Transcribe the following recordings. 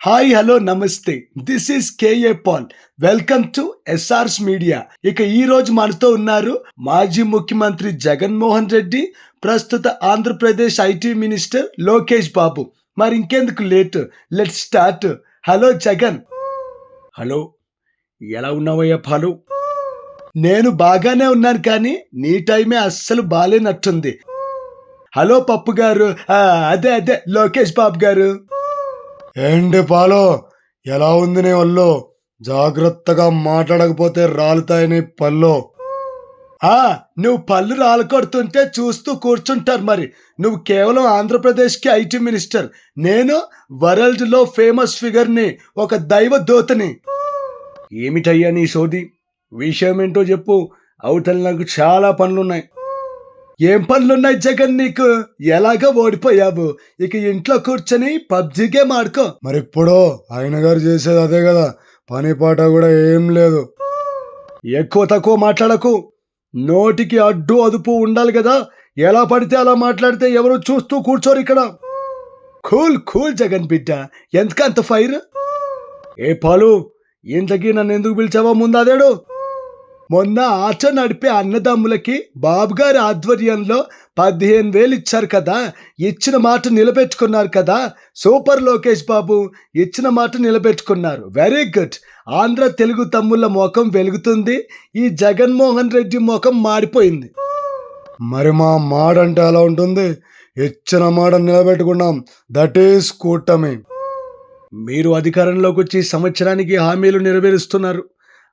Hi hello నమస్తే this is K A Paul welcome to S R S media ఇక ఈ రోజు మనతో ఉన్నారు మాజీ ముఖ్యమంత్రి జగన్మోహన్ రెడ్డి ప్రస్తుత ఆంధ్రప్రదేశ్ ఐటీ మినిస్టర్ లోకేష్ బాబు. మరి ఇంకెందుకు late? Let start hello Jagan. Hello ఎలా ఉన్నావయ్యా పాలు? నేను బాగానే ఉన్నాను కానీ నీ టైమే అస్సలు బాలేనట్టుంది. హలో పప్పు గారు. అదే అదే లోకేష్ బాబు గారు. ఏంటి పాలో? ఎలా ఉంది నీ ఒళ్ళు? జాగ్రత్తగా మాట్లాడకపోతే రాలుతాయని పళ్ళు. ఆ నువ్వు పళ్ళు రాలకొడుతుంటే చూస్తూ కూర్చుంటారు మరి. నువ్వు కేవలం ఆంధ్రప్రదేశ్కి ఐటీ మినిస్టర్. నేను వరల్డ్లో ఫేమస్ ఫిగర్ని ఒక దైవ దోతని. ఏమిటయ్యా నీ సోది? విషయం ఏంటో చెప్పు. అవతల నాకు చాలా పనులున్నాయి. ఏం పనులున్నాయి జగన్ నీకు? ఎలాగ ఓడిపోయావు? ఇక ఇంట్లో కూర్చొని పబ్జి గేమ్ ఆడుకో. మరి ఇప్పుడు ఆయన గారు చేసేది అదే కదా. పని పాట కూడా ఏం లేదు. ఎక్కువ తక్కువ మాట్లాడకు. నోటికి అడ్డు అదుపు ఉండాలి కదా. ఎలా పడితే అలా మాట్లాడితే ఎవరు చూస్తూ కూర్చోరు ఇక్కడ? కూల్ కూల్ జగన్ బిడ్డ. ఎందుకు అంత ఫైర్? ఏ పాలు? ఇంతకీ నన్ను ఎందుకు పిలిచావో ముందు అదేడు. మొన్న ఆచ నడిపే అన్నదమ్ములకి బాబు గారి ఆధ్వర్యంలో పదిహేను వేలు ఇచ్చారు కదా. ఇచ్చిన మాట నిలబెట్టుకున్నారు కదా. సూపర్ లోకేష్ బాబు ఇచ్చిన మాట నిలబెట్టుకున్నారు. Very good. ఆంధ్ర తెలుగు తమ్ముళ్ళ ముఖం వెలుగుతుంది. ఈ జగన్మోహన్ రెడ్డి ముఖం మాడిపోయింది. మరి మా మాడ అంటే అలా ఉంటుంది? ఇచ్చిన మాట నిలబెట్టుకున్నాం. దట్ ఈస్ కూటమి. మీరు అధికారంలోకి వచ్చి సంవత్సరానికి హామీలు నెరవేరుస్తున్నారు.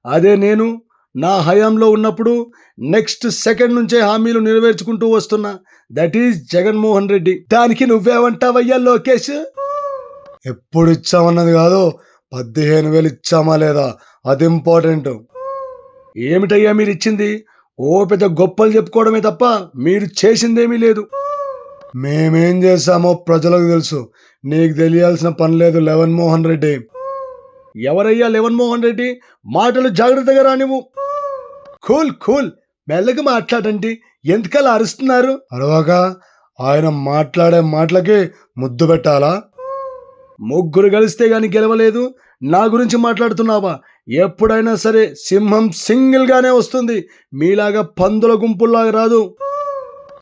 అదే నేను నా హయాంలో ఉన్నప్పుడు నెక్స్ట్ సెకండ్ నుంచే హామీలు నెరవేర్చుకుంటూ వస్తున్నా. That is Jaganmohan Reddy. దానికి నువ్వేమంటావయ్యా లోకేష్? ఎప్పుడు ఇచ్చామన్నది కాదు పదిహేను వేలు ఇచ్చామా లేదా? అది ఇంపార్టెంట్ ఏమిటయ్యా మీరు ఇచ్చింది? ఓ పెద్ద గొప్పలు చెప్పుకోవడమే తప్ప మీరు చేసిందేమీ లేదు. మేమేం చేశామో ప్రజలకు తెలుసు. నీకు తెలియాల్సిన పని లేదు లెవెన్ మోహన్ రెడ్డి. ఎవరయ్యా లెవెన్ మోహన్ రెడ్డి? మాటలు జాగ్రత్తగా రానివ్వు. Cool cool. మెల్లగా మాట్లాడండి. ఎందుకలా అరుస్తున్నారు? అరవాక ఆయన మాట్లాడే మాటలకి ముద్దు పెట్టాలా? ముగ్గురు కలిస్తే గాని గెలవలేదు. నా గురించి మాట్లాడుతున్నావా? ఎప్పుడైనా సరే సింహం సింగిల్ గానే వస్తుంది. మీలాగా పందుల గుంపుల్లాగా రాదు.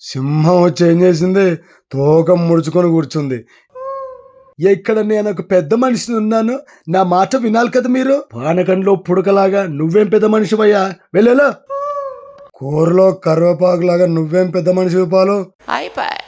సింహం వచ్చి ఏం చేసింది? తోకం ముడుచుకొని కూర్చుంది. ఇక్కడ నేను ఒక పెద్ద మనిషిని ఉన్నాను నా మాట వినాలి కదా మీరు? పానకంలో పుడకలాగా నువ్వేం పెద్ద మనిషివయ్యా? వెళ్ళేలా? కూరలో కరివేపాకులాగా నువ్వేం పెద్ద మనిషి పాలు? అయిపోయి.